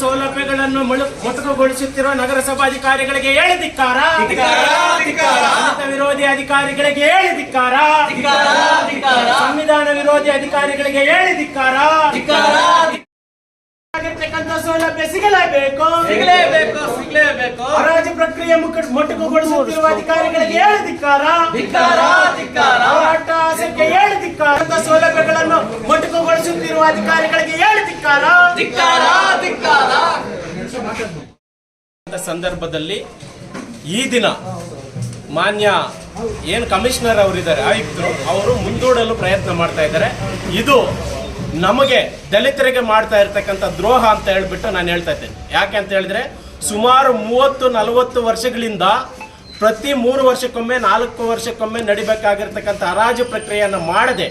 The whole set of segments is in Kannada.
ಸೌಲಭ್ಯಗಳನ್ನು ಮುಳು- ಮೊಟಕುಗೊಳಿಸುತ್ತಿರುವ ನಗರಸಭಾಧಿಕಾರಿಗಳಿಗೆ ಹೇಳಿ ಧಿಕ್ಕಾರ ದಲಿತ ವಿರೋಧಿ ಅಧಿಕಾರಿಗಳಿಗೆ ಹೇಳಿ ಧಿಕ್ಕಾರ ಸಂವಿಧಾನ ವಿರೋಧಿ ಅಧಿಕಾರಿಗಳಿಗೆ ಹೇಳಿ ಧಿಕ್ಕಾರ ಆಗಿರ್ತಕ್ಕಂಥ ಸೌಲಭ್ಯ ಸಿಗಲೇಬೇಕು. ಸಿಗಲೇಬೇಕು ಸಿಗಲೇಬೇಕು. ಹರಾಜು ಪ್ರಕ್ರಿಯೆ ಮುಖ- ಮೊಟಕುಗೊಳಿಸುತ್ತಿರುವ ಅಧಿಕಾರಿಗಳಿಗೆ ಹೇಳಿ ಧಿಕ್ಕಾರ ಧಿಕ್ಕಾರ. ಧಿಕ್ಕಾರ ಹೋರಾಟ ಅಂತ ಸೌಲಭ್ಯಗಳನ್ನು ಮೊಟಕುಗೊಳಿಸುತ್ತಿರುವ ಅಧಿಕಾರಿಗಳಿಗೆ ಹೇಳಿ ಧಿಕ್ಕಾರ ಧಿಕ್ಕಾರ ಧಿಕ್ಕಾರ ಅಂತ ಸಂದರ್ಭದಲ್ಲಿ ಈ ದಿನ ಮಾನ್ಯ ಏನು ಕಮಿಷನರ್ ಅವರಿದ್ದಾರೆ, ಆಯುಕ್ತರು, ಅವರು ಮುಂದೂಡಲು ಪ್ರಯತ್ನ ಮಾಡ್ತಾ ಇದ್ದಾರೆ. ಇದು ನಮಗೆ ದಲಿತರಿಗೆ ಮಾಡ್ತಾ ಇರ್ತಕ್ಕಂಥ ದ್ರೋಹ ಅಂತ ಹೇಳ್ಬಿಟ್ಟು ನಾನು ಹೇಳ್ತಾ ಇದ್ದೇನೆ. ಯಾಕೆ ಅಂತ ಹೇಳಿದ್ರೆ, ಸುಮಾರು ಮೂವತ್ತು, ನಲವತ್ತು ವರ್ಷಗಳಿಂದ ಪ್ರತಿ ಮೂರು ವರ್ಷಕ್ಕೊಮ್ಮೆ, ನಾಲ್ಕು ವರ್ಷಕ್ಕೊಮ್ಮೆ ನಡಿಬೇಕಾಗಿರ್ತಕ್ಕಂಥ ಹರಾಜು ಪ್ರಕ್ರಿಯೆಯನ್ನು ಮಾಡದೆ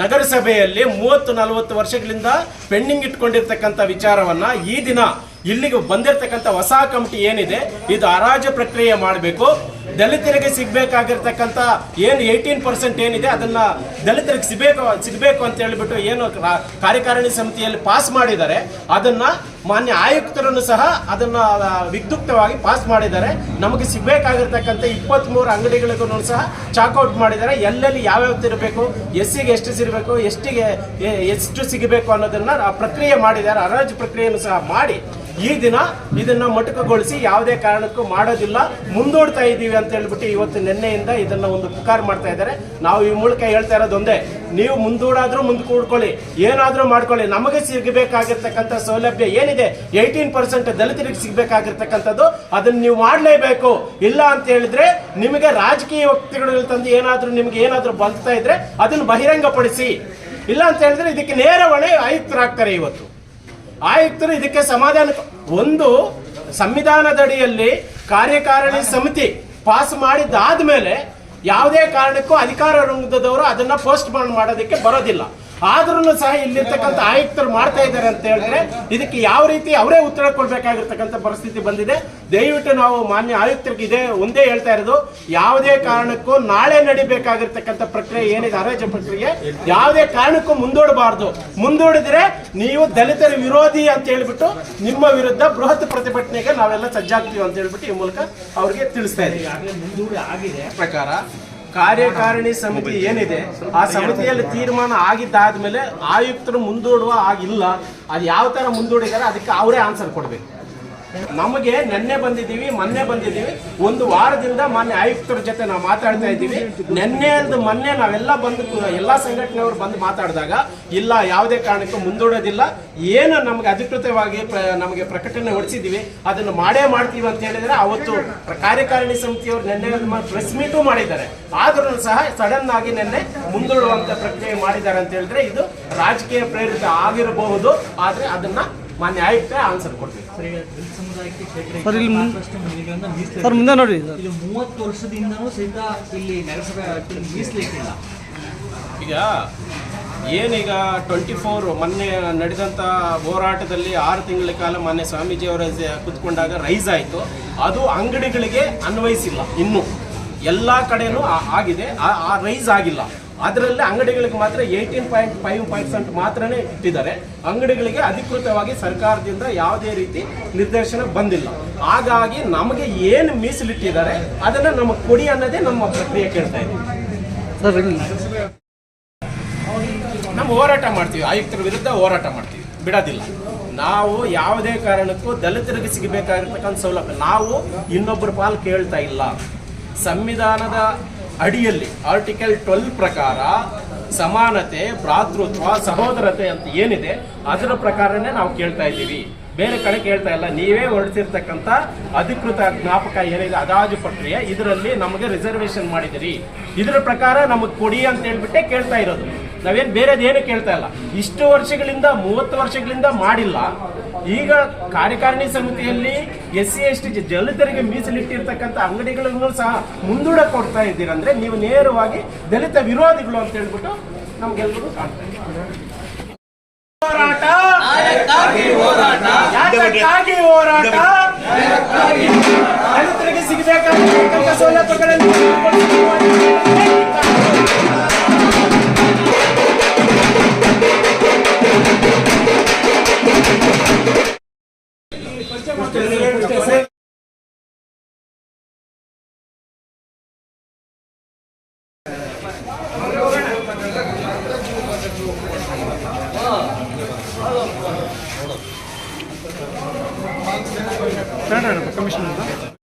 ನಗರಸಭೆಯಲ್ಲಿ ಮೂವತ್ತು, ನಲವತ್ತು ವರ್ಷಗಳಿಂದ ಪೆಂಡಿಂಗ್ ಇಟ್ಕೊಂಡಿರ್ತಕ್ಕಂಥ ವಿಚಾರವನ್ನ ಈ ದಿನ ಇಲ್ಲಿಗೆ ಬಂದಿರತಕ್ಕಂಥ ಹೊಸ ಕಮಿಟಿ ಏನಿದೆ ಇದು ಹರಾಜು ಪ್ರಕ್ರಿಯೆ ಮಾಡಬೇಕು. ದಲಿತರಿಗೆ ಸಿಗ್ಬೇಕಾಗಿರ್ತಕ್ಕಂತ ಏನು ಏಯ್ಟೀನ್ ಪರ್ಸೆಂಟ್ ಏನಿದೆ ಅದನ್ನ ದಲಿತರಿಗೆ ಸಿಗಬೇಕು ಸಿಗಬೇಕು ಅಂತ ಹೇಳಿಬಿಟ್ಟು ಏನು ಕಾರ್ಯಕಾರಿಣಿ ಸಮಿತಿಯಲ್ಲಿ ಪಾಸ್ ಮಾಡಿದ್ದಾರೆ. ಅದನ್ನ ಮಾನ್ಯ ಆಯುಕ್ತರನ್ನು ಸಹ ಅದನ್ನ ವಿದ್ಯುಕ್ತವಾಗಿ ಪಾಸ್ ಮಾಡಿದ್ದಾರೆ. ನಮಗೆ ಸಿಗಬೇಕಾಗಿರ್ತಕ್ಕಂಥ ಇಪ್ಪತ್ತ್ಮೂರು ಅಂಗಡಿಗಳಿಗೂ ಸಹ ಚಾಕ್ಔಟ್ ಮಾಡಿದ್ದಾರೆ. ಎಲ್ಲೆಲ್ಲಿ ಯಾವ್ಯಾವ ಇರಬೇಕು, ಎಸ್ಸಿಗೆ ಎಷ್ಟು ಸಿಗಬೇಕು, ಎಷ್ಟಿಗೆ ಎಷ್ಟು ಸಿಗಬೇಕು ಅನ್ನೋದನ್ನ ಪ್ರಕ್ರಿಯೆ ಮಾಡಿದ್ದಾರೆ. ಹರಾಜು ಪ್ರಕ್ರಿಯೆಯನ್ನು ಸಹ ಮಾಡಿ ಈ ದಿನ ಇದನ್ನ ಮೊಟಕುಗೊಳಿಸಿ ಯಾವುದೇ ಕಾರಣಕ್ಕೂ ಮಾಡೋದಿಲ್ಲ. ಮುಂದೂಡ್ತಾ ಇದ್ದೀವಿ ಅಂತ ಹೇಳ್ಬಿಟ್ಟು ಇವತ್ತು ನಿನ್ನೆಯಿಂದ ಇದನ್ನ ಒಂದು ಪುಕಾರ್ ಮಾಡ್ತಾ ಇದ್ದಾರೆ. ನಾವು ಈ ಮೂಲಕ ಹೇಳ್ತಾ ಇರೋದು ಒಂದೇ, ನೀವು ಮುಂದೂಡಾದ್ರೂ ಮುಂದೆ ಕೂಡ್ಕೊಳ್ಳಿ ಏನಾದ್ರೂ ಮಾಡ್ಕೊಳ್ಳಿ. ನಮಗೆ ಸಿಗಬೇಕಾಗಿರ್ತಕ್ಕಂಥ ಸೌಲಭ್ಯ ಏನಿದೆ? ಏಯ್ಟೀನ್ ಪರ್ಸೆಂಟ್ ದಲಿತರಿಗೆ ಸಿಗಬೇಕಾಗಿರ್ತಕ್ಕಂಥದ್ದು. ಅದನ್ನ ನೀವು ಮಾಡಲೇಬೇಕು. ಇಲ್ಲ ಅಂತ ಹೇಳಿದ್ರೆ ನಿಮಗೆ ರಾಜಕೀಯ ವ್ಯಕ್ತಿಗಳು ತಂದು ಏನಾದ್ರೂ ನಿಮ್ಗೆ ಏನಾದ್ರೂ ಬಂದ್ತಾ ಇದ್ರೆ ಅದನ್ನ ಬಹಿರಂಗಪಡಿಸಿ. ಇಲ್ಲ ಅಂತ ಹೇಳಿದ್ರೆ ಇದಕ್ಕೆ ನೇರ ಹೊಣೆ ಆಯುಕ್ತರಾಗ್ತಾರೆ ಇವತ್ತು. ಆಯುಕ್ತರು ಇದಕ್ಕೆ ಸಮಾಧಾನ ಒಂದು, ಸಂವಿಧಾನದಡಿಯಲ್ಲಿ ಕಾರ್ಯಕಾರಿಣಿ ಸಮಿತಿ ಪಾಸ್ ಮಾಡಿದ್ದಾದ್ಮೇಲೆ ಯಾವುದೇ ಕಾರಣಕ್ಕೂ ಅಧಿಕಾರ ರಂಗದವರು ಅದನ್ನ ಪೋಸ್ಟ್ ಬಾಂಡ್ ಮಾಡೋದಕ್ಕೆ ಬರೋದಿಲ್ಲ. ಆದ್ರೂ ಸಹ ಇಲ್ಲಿರ್ತಕ್ಕಂಥ ಆಯುಕ್ತರು ಮಾಡ್ತಾ ಇದ್ದಾರೆ ಅಂತ ಹೇಳಿದ್ರೆ ಇದಕ್ಕೆ ಯಾವ ರೀತಿ ಅವರೇ ಉತ್ತರ ಕೊಡ್ಬೇಕಾಗಿರ್ತಕ್ಕಂಥ ಪರಿಸ್ಥಿತಿ ಬಂದಿದೆ. ದಯವಿಟ್ಟು ನಾವು ಮಾನ್ಯ ಆಯುಕ್ತರಿಗೆ ಇದೇ ಒಂದೇ ಹೇಳ್ತಾ ಇರೋದು. ಯಾವುದೇ ಕಾರಣಕ್ಕೂ ನಾಳೆ ನಡಿಬೇಕಾಗಿರ್ತಕ್ಕಂಥ ಪ್ರಕ್ರಿಯೆ ಏನಿದೆ ಹರಾಜು ಪ್ರಕ್ರಿಯೆ ಯಾವುದೇ ಕಾರಣಕ್ಕೂ ಮುಂದೂಡಬಾರ್ದು. ಮುಂದೂಡಿದ್ರೆ ನೀವು ದಲಿತರ ವಿರೋಧಿ ಅಂತ ಹೇಳ್ಬಿಟ್ಟು ನಿಮ್ಮ ವಿರುದ್ಧ ಬೃಹತ್ ಪ್ರತಿಭಟನೆಗೆ ನಾವೆಲ್ಲ ಸಜ್ಜಾಗ್ತೀವಿ ಅಂತ ಹೇಳ್ಬಿಟ್ಟು ಈ ಮೂಲಕ ಅವ್ರಿಗೆ ತಿಳಿಸ್ತಾ ಇದ್ದೀವಿ. ಪ್ರಕಾರ ಕಾರ್ಯಕಾರಿಣಿ ಸಮಿತಿ ಏನಿದೆ, ಆ ಸಮಿತಿಯಲ್ಲಿ ತೀರ್ಮಾನ ಆಗಿದ್ದಾದ್ಮೇಲೆ ಆಯುಕ್ತರು ಮುಂದೂಡುವ ಆಗಿಲ್ಲ ಅದು ಯಾವ ತರ ಮುಂದೂಡಿದಾರೆ ಅದಕ್ಕೆ ಅವರೇ ಆನ್ಸರ್ ಕೊಡ್ಬೇಕು. ನಮಗೆ ನಿನ್ನೆ ಬಂದಿದ್ದೀವಿ, ಮೊನ್ನೆ ಬಂದಿದ್ದೀವಿ. ಒಂದು ವಾರದಿಂದ ಮಾನ್ಯ ಆಯುಕ್ತರ ಜೊತೆ ನಾವು ಮಾತಾಡ್ತಾ ಇದ್ದೀವಿ. ನಿನ್ನೆ ಅಲ್ದು ಮೊನ್ನೆ ನಾವೆಲ್ಲ ಬಂದು, ಎಲ್ಲಾ ಸಂಘಟನೆಯವರು ಬಂದು ಮಾತಾಡಿದಾಗ, ಇಲ್ಲ, ಯಾವುದೇ ಕಾರಣಕ್ಕೂ ಮುಂದೂಡೋದಿಲ್ಲ. ಏನು ನಮಗೆ ಅಧಿಕೃತವಾಗಿ ನಮಗೆ ಪ್ರಕಟಣೆ ಹೊಡಿಸಿದ್ದೀವಿ. ಅದನ್ನು ಮಾಡೇ ಮಾಡ್ತೀವಿ ಅಂತ ಹೇಳಿದ್ರೆ, ಅವತ್ತು ಕಾರ್ಯಕಾರಿಣಿ ಸಮಿತಿಯವರು ನಿನ್ನೆ ಪ್ರೆಸ್ ಮೀಟು ಮಾಡಿದ್ದಾರೆ. ಆದ್ರೂ ಸಹ ಸಡನ್ ಆಗಿ ನಿನ್ನೆ ಮುಂದೂಡುವಂತ ಪ್ರಕ್ರಿಯೆ ಮಾಡಿದ್ದಾರೆ ಅಂತ ಹೇಳಿದ್ರೆ, ಇದು ರಾಜಕೀಯ ಪ್ರೇರಿತ ಆಗಿರಬಹುದು. ಆದ್ರೆ ಅದನ್ನ ಮಾನ್ಯ ಆಯುಕ್ತ ಆನ್ಸರ್ ಕೊಡ್ತೀನಿ. ಸರ್ ಈಗ ಸಮುದಾಯಕ್ಕೆ ಕ್ಷೇತ್ರ ಸರ್, ಇಲ್ಲಿ ಮುಂ- ಸಾಕಷ್ಟು ಮನೆಗಳನ್ನ ಮೀಸಲು ಸರ್ ಮುಂದೆ ನೋಡಿ ಸರ್. ಇದು ಮೂವತ್ತು ವರ್ಷದಿಂದನೂ ಸಹಿತ ಇಲ್ಲಿ ನಗರಸಭೆ ಮೀಸಲಿಟ್ಟಿಲ್ಲ. ಈಗ ಏನೀಗ ಟ್ವೆಂಟಿ ಫೋರ್ ಮೊನ್ನೆ ನಡೆದಂಥ ಹೋರಾಟದಲ್ಲಿ ಆರು ತಿಂಗಳ ಕಾಲ ಮೊನ್ನೆ ಸ್ವಾಮೀಜಿಯವರ ಜ- ಕುತ್ಕೊಂಡಾಗ ರೈಸ್ ಆಯಿತು. ಅದು ಅಂಗಡಿಗಳಿಗೆ ಅನ್ವಯಿಸಿಲ್ಲ. ಇನ್ನು ಎಲ್ಲ ಕಡೆನೂ ಆಗಿದೆ. ಆ- ಆ ರೈಸ್ ಆಗಿಲ್ಲ. ಅದರಲ್ಲಿ ಅಂಗಡಿಗಳಿಗೆ ಮಾತ್ರ ಏಯ್ಟೀನ್ ಪಾಯಿಂಟ್ ಫೈವ್ ಪರ್ಸೆಂಟ್ ಮಾತ್ರನೇ ಇಟ್ಟಿದ್ದಾರೆ. ಅಂಗಡಿಗಳಿಗೆ ಅಧಿಕೃತವಾಗಿ ಸರ್ಕಾರದಿಂದ ಯಾವುದೇ ರೀತಿ ನಿರ್ದೇಶನ ಬಂದಿಲ್ಲ. ಹಾಗಾಗಿ ನಮಗೆ ಏನು ಮೀಸಲಿಟ್ಟಿದ್ದಾರೆ ಅದನ್ನು ನಮಗೆ ಕೊಡಿ ಅನ್ನೋದೇ ನಮ್ಮ ಪ್ರಕ್ರಿಯೆ ಕೇಳ್ತಾ ಇದ್ದೀವಿ ನಮ್ಮ ಹೋರಾಟ ಮಾಡ್ತೀವಿ. ಆಯುಕ್ತರ ವಿರುದ್ಧ ಹೋರಾಟ ಮಾಡ್ತೀವಿ. ಬಿಡೋದಿಲ್ಲ. ನಾವು ಯಾವುದೇ ಕಾರಣಕ್ಕೂ ದಲಿತರಿಗೆ ಸಿಗಬೇಕಾಗಿರ್ತಕ್ಕಂಥ ಸೌಲಭ್ಯ. ನಾವು ಇನ್ನೊಬ್ಬರ ಪಾಲು ಕೇಳ್ತಾ ಇಲ್ಲ. ಸಂವಿಧಾನದ ಅಡಿಯಲ್ಲಿ ಆರ್ಟಿಕಲ್ ಟ್ವೆಲ್ ಪ್ರಕಾರ ಸಮಾನತೆ, ಭ್ರಾತೃತ್ವ, ಸಹೋದರತೆ ಅಂತ ಏನಿದೆ, ಅದರ ಪ್ರಕಾರನೇ ನಾವು ಕೇಳ್ತಾ ಇದ್ದೀವಿ. ಬೇರೆ ಕಡೆ ಕೇಳ್ತಾ ಇಲ್ಲ. ನೀವೇ ಹೊರಡಿಸಿರ್ತಕ್ಕಂಥ ಅಧಿಕೃತ ಜ್ಞಾಪಕ ಏನಿದೆ, ಅದಾಜು ಪ್ರಕ್ರಿಯೆ, ಇದರಲ್ಲಿ ನಮಗೆ ರಿಸರ್ವೇಶನ್ ಮಾಡಿದಿರಿ ಇದರ ಪ್ರಕಾರ ನಮಗೆ ಕೊಡಿ ಅಂತ ಹೇಳ್ಬಿಟ್ಟೆ ಕೇಳ್ತಾ ಇರೋದು. ನಾವೇನು ಬೇರೆದೇನು ಕೇಳ್ತಾ ಇಲ್ಲ. ಇಷ್ಟು ವರ್ಷಗಳಿಂದ, ಮೂವತ್ತು ವರ್ಷಗಳಿಂದ ಮಾಡಿಲ್ಲ. ಈಗ ಕಾರ್ಯಕಾರಿಣಿ ಸಮಿತಿಯಲ್ಲಿ ಎಸ್ ಸಿ ಎಸ್ ಟಿ ದಲಿತರಿಗೆ ಮೀಸಲಿಟ್ಟಿರ್ತಕ್ಕಂಥ ಅಂಗಡಿಗಳನ್ನು ಸಹ ಮುಂದೂಡ ಕೊಡ್ತಾ ಇದ್ದೀರಂದ್ರೆ ನೀವು ನೇರವಾಗಿ ದಲಿತ ವಿರೋಧಿಗಳು ಅಂತ ಹೇಳ್ಬಿಟ್ಟು ನಮ್ಗೆಲ್ರಿಗೂ ಕಾಣ್ತಾ ಇದೆ. ಹೋರಾಟ! ಹೋರಾಟ! ದಲಿತರಿಗೆ ಸಿಗಬೇಕಾದ ಸೌಲಭ್ಯಗಳನ್ನು ಕಮಿಷನ್ ಅಂತ